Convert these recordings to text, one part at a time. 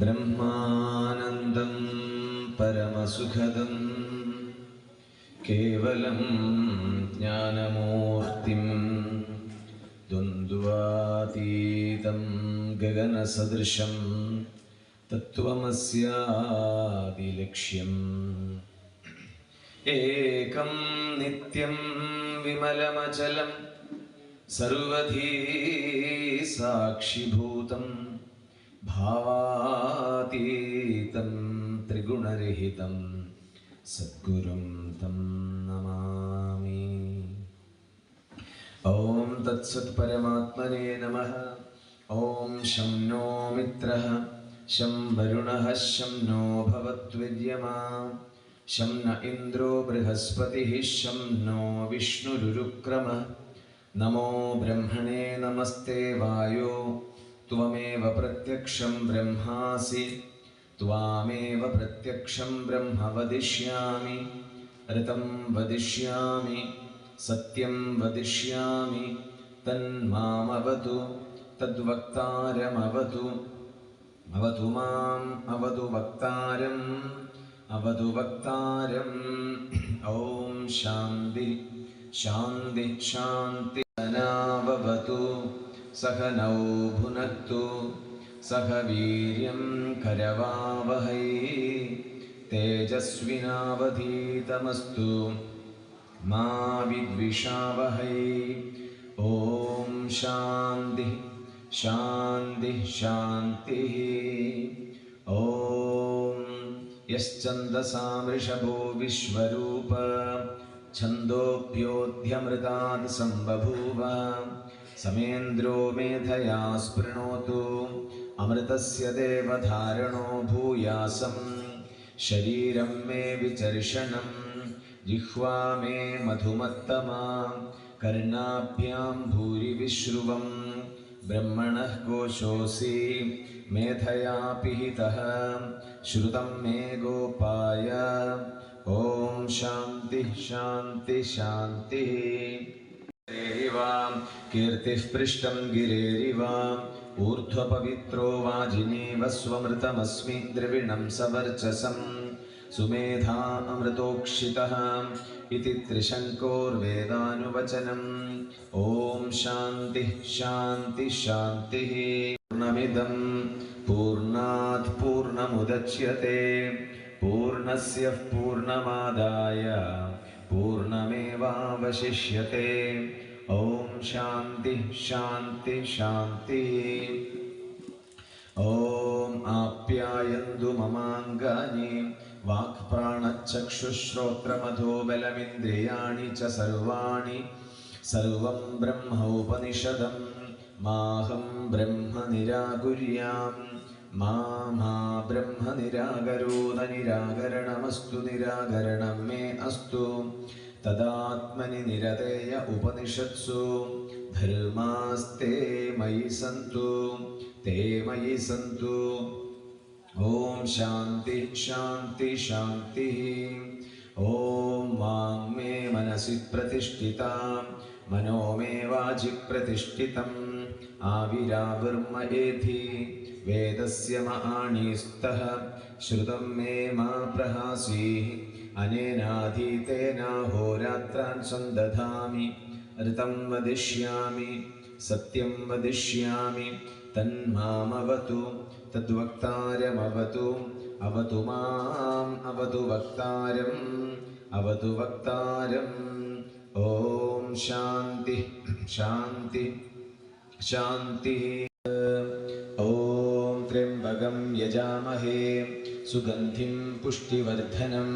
ബ്രഹ്മാനന്ദം പരമസുഖദം കേവലം ജ്ഞാനമൂർത്തിം ദ്വന്ദ്വാതീതം ഗഗനസദൃശം തത്വമസ്യാദിലക്ഷ്യം ഏകം നിത്യം വിമലമചലം സർവധീ സാക്ഷിഭൂതം साक्षिभूतं भावातीतं त्रिगुणरहितं सद्गुरुं तं नमामि ॐ तत्सत्परमात्मने नमः ॐ शं नो मित्रः शं वरुणः शं नो भवद्विर्यमा शं न इन्द्रो बृहस्पतिः शं नो विष्णुरुरुक्रमः नमो ब्रह्मणे नमस्ते वायो त्वमेव प्रत्यक्षं ब्रह्मासि त्वामेव प्रत्यक्षं ब्रह्म वदिष्यामि ऋतं वदिष्यामि सत्यं वदिष्यामि तन्मामवतु तद्वक्तारमवतु अवतु माम् अवतु वक्तारम् अवतु वक्तारम्। ॐ शान्ति शान्ति शान्ति अनाववतु सहनौ भुनक्तु सह वीर्यं करवावहै तेजस्विनावधीतमस्तु, मा विद्विषावहै। ॐ शान्तिः शान्तिः शान्तिः। ॐ यश्चन्दसां वृषभो विश्वरूप छन्दोभ्योऽध्यमृतात् सम्बभूव समेन्द्रो मेधया स्पृणोतु। अमृतस्य देवधारणो भूयासं। शरीरं मे विचर्षणं। जिह्वा मे मधुमत्तमा। कर्णाभ्यां भूरिविश्रुवं ब्रह्मणः कोशोऽसि मेधया पिहितः। श्रुतं मे गोपाय। ॐ शान्तिः शान्तिः शान्तिः। गिरेरिव कीर्तिः पृष्ठं गिरेरिव, ऊर्ध्वपवित्रो वाजिनीव स्वमृतमस्मि द्रविणं सवर्चसं, सुमेधा अमृतोक्षितः इति त्रिशङ्कोर्वेदानुवचनम् ॐ शान्तिः शान्तिः शान्तिः, पूर्णमिदं, पूर्णात् पूर्णमुदच्यते, पूर्णस्य पूर्णमादाय, पूर्णमेवावशिष्यते। ഓം ശാന്തി ശാന്തി ശാന്തി. ഓം ആപ്യായന്തു മമാങ്കാനി വാക് പ്രാണചക്ഷുശ്രോത്രമധോ ബലമിന്ദ്രിയാണി ച സർവാണി. സർവം ബ്രഹ്മോപനിഷദം മാഹം ബ്രഹ്മ നിരാകുര്യാം മാ ബ്രഹ്മ നിരാകരോധ നിരാകരണമസ്തു നിരാകരണം മേ അസ്തു. तदात्मनि निरतेय उपनिषत्सु धर्मास्ते मयि सन्तु ते मयि सन्तु। ॐ शान्ति शान्ति शान्तिः। ॐ मां मे मनसि प्रतिष्ठिता मनो मे वाचि प्रतिष्ठितम्। आविराविर्म एधि वेदस्य महाणीस्तः श्रुतं मे मा प्रहासीः अनेनाधीतेनाहोरात्रान् सन्दधामि ऋतं वदिष्यामि सत्यं वदिष्यामि तन्मामवतु तद्वक्तारमवतु अवतु माम् अवतु वक्तारम् अवतु वक्तारम् ॐ शान्तिः शान्तिः शान्तिः ॐ त्र्यम्बकं यजामहे सुगन्धिं पुष्टिवर्धनम्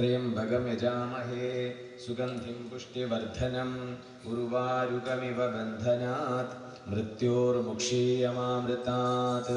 त्र्यम्बकं यजामहे सुगन्धिं पुष्टिवर्धनम् उर्वारुकमिव बन्धनात् मृत्योर्मुक्षीयमामृतात्।